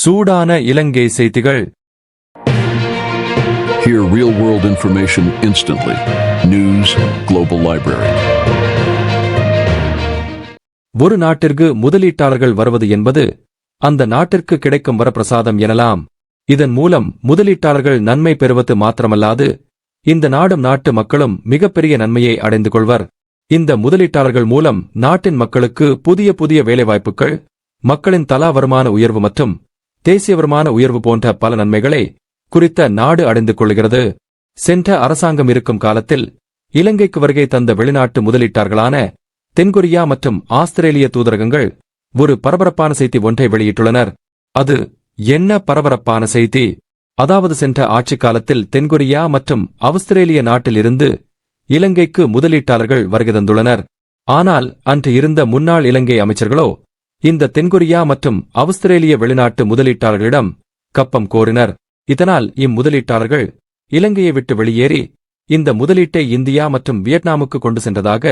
சூடான இலங்கை செய்திகள் Hear real world information instantly. News Global Library. ஒரு நாட்டிற்கு முதலீட்டாளர்கள் வருவது என்பது அந்த நாட்டிற்கு கிடைக்கும் வரப்பிரசாதம் எனலாம் இதன் மூலம் முதலீட்டாளர்கள் நன்மை பெறுவது மாத்திரமல்லாது இந்த நாடும் நாட்டு மக்களும் மிகப்பெரிய நன்மையை அடைந்து கொள்வர் இந்த முதலீட்டாளர்கள் மூலம் நாட்டின் மக்களுக்கு புதிய புதிய வேலைவாய்ப்புகள் மக்களின் தலா வருமான உயர்வு மற்றும் தேசியவரமான உயர்வு போன்ற பல நன்மைகளை குறித்த நாடு அடைந்து கொள்கிறது. சென்ற அரசாங்கம் இருக்கும் காலத்தில் இலங்கைக்கு வருகை தந்த வெளிநாட்டு முதலீட்டாளர்களான தென்கொரியா மற்றும் ஆஸ்திரேலிய தூதரகங்கள் ஒரு பரபரப்பான செய்தி ஒன்றை வெளியிட்டுள்ளனர். அது என்ன பரபரப்பான செய்தி? அதாவது சென்ற ஆட்சிக் காலத்தில் தென்கொரியா மற்றும் ஆஸ்திரேலிய நாட்டிலிருந்து இலங்கைக்கு முதலீட்டாளர்கள் வருகை தந்துள்ளனர். ஆனால் அன்று இருந்த முன்னாள் இலங்கை அமைச்சர்களோ இந்த தென்கொரியா மற்றும் ஆஸ்திரேலிய வெளிநாட்டு முதலீட்டாளர்களிடம் கப்பம் கோரினர். இதனால் இம்முதலீட்டாளர்கள் இலங்கையை விட்டு வெளியேறி இந்த முதலீட்டை இந்தியா மற்றும் வியட்நாமுக்கு கொண்டு சென்றதாக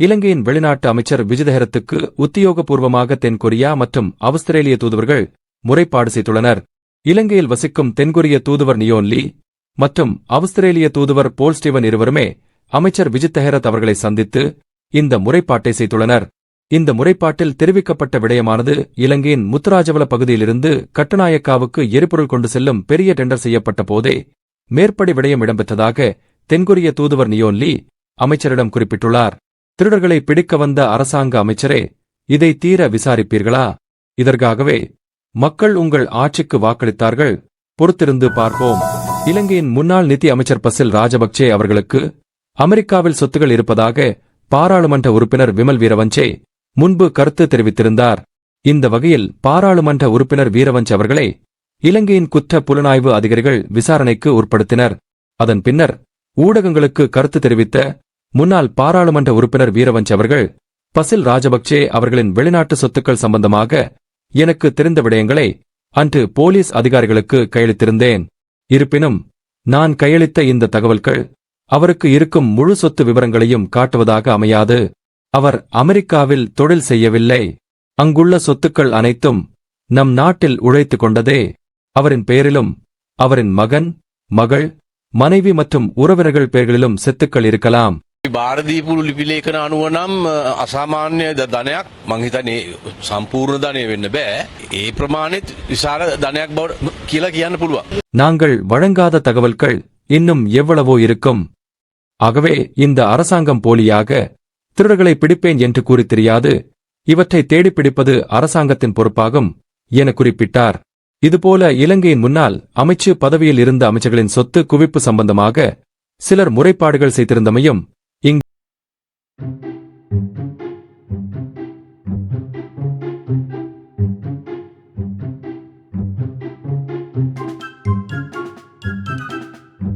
இலங்கையின் வெளிநாட்டு அமைச்சர் விஜயதஹரத்துக்கு உத்தியோகபூர்வமாக தென்கொரியா மற்றும் ஆஸ்திரேலிய தூதுவர்கள் முறைப்பாடு செய்துள்ளனர். இலங்கையில் வசிக்கும் தென்கொரிய தூதுவர் நியோன்லி மற்றும் ஆஸ்திரேலிய தூதுவர் போல் ஸ்டீவன் இருவருமே அமைச்சர் விஜித் தெஹரத் அவர்களை சந்தித்து இந்த முறைப்பாட்டை செய்துள்ளனர். இந்த முறைப்பாட்டில் தெரிவிக்கப்பட்ட விடயமானது இலங்கையின் முத்துராஜவல பகுதியிலிருந்து கட்டுநாயக்காவுக்கு எரிபொருள் கொண்டு செல்லும் பெரிய டெண்டர் செய்யப்பட்ட போதே மேற்படி விடயம் இடம்பெற்றதாக தென்கொரிய தூதுவர் நியோன்லி அமைச்சரிடம் குறிப்பிட்டுள்ளார். திருடர்களை பிடிக்க வந்த அரசாங்க அமைச்சரே இதை தீர விசாரிப்பீர்களா? இதற்காகவே மக்கள் உங்கள் ஆட்சிக்கு வாக்களித்தார்கள் பொறுத்திருந்து பார்ப்போம். இலங்கையின் முன்னாள் நிதி அமைச்சர் பசில் ராஜபக்சே அவர்களுக்கு அமெரிக்காவில் சொத்துகள் இருப்பதாக பாராளுமன்ற உறுப்பினர் விமல் வீரவஞ்சே முன்பு கருத்து தெரிவித்திருந்தார். இந்த வகையில் பாராளுமன்ற உறுப்பினர் வீரவஞ்ச் அவர்களை இலங்கையின் குற்ற புலனாய்வு அதிகாரிகள் விசாரணைக்கு உட்படுத்தினர். அதன் பின்னர் ஊடகங்களுக்கு கருத்து தெரிவித்த முன்னாள் பாராளுமன்ற உறுப்பினர் வீரவஞ்ச் அவர்கள் பசில் ராஜபக்சே அவர்களின் வெளிநாட்டு சொத்துக்கள் சம்பந்தமாக எனக்கு தெரிந்த விடயங்களை அன்று போலீஸ் அதிகாரிகளுக்கு கையளித்திருந்தேன். இருப்பினும் நான் கையளித்த இந்த தகவல்கள் அவருக்கு இருக்கும் முழு சொத்து விவரங்களையும் காட்டுவதாக அமையாது. அவர் அமெரிக்காவில் தொழில் செய்யவில்லை அங்குள்ள சொத்துக்கள் அனைத்தும் நம் நாட்டில் உழைத்துக் கொண்டதே அவரின் பெயரிலும் அவரின் மகன் மகள் மனைவி மற்றும் உறவினர்கள் பெயர்களிலும் சொத்துக்கள் இருக்கலாம் භාරදීපු ලිපිලේඛන අනුව නම් අ, අසාමාන්‍ය ද- ධනයක් මංහිතනේ සම්පූර්ණ ධනය වෙන්න බෑ ඒ ප්‍රමාණෙත් විශාල ධනයක් බව කියලා කියන්න පුළුවන්. நாங்கள் வழங்காத தகவல்கள் இன்னும் எவ்வளவோ இருக்கும் ஆகவே இந்த அரசாங்கம் போலியாக திருடர்களை பிடிப்பேன் என்று கூறி தெரியாது. இவற்றை தேடி பிடிப்பது அரசாங்கத்தின் பொறுப்பாகும் என குறிப்பிட்டார். இதுபோல இலங்கையின் முன்னால் அமைச்சு பதவியில் இருந்த அமைச்சர்களின் சொத்து குவிப்பு சம்பந்தமாக சிலர் முறைப்பாடுகள் செய்திருந்தமையும்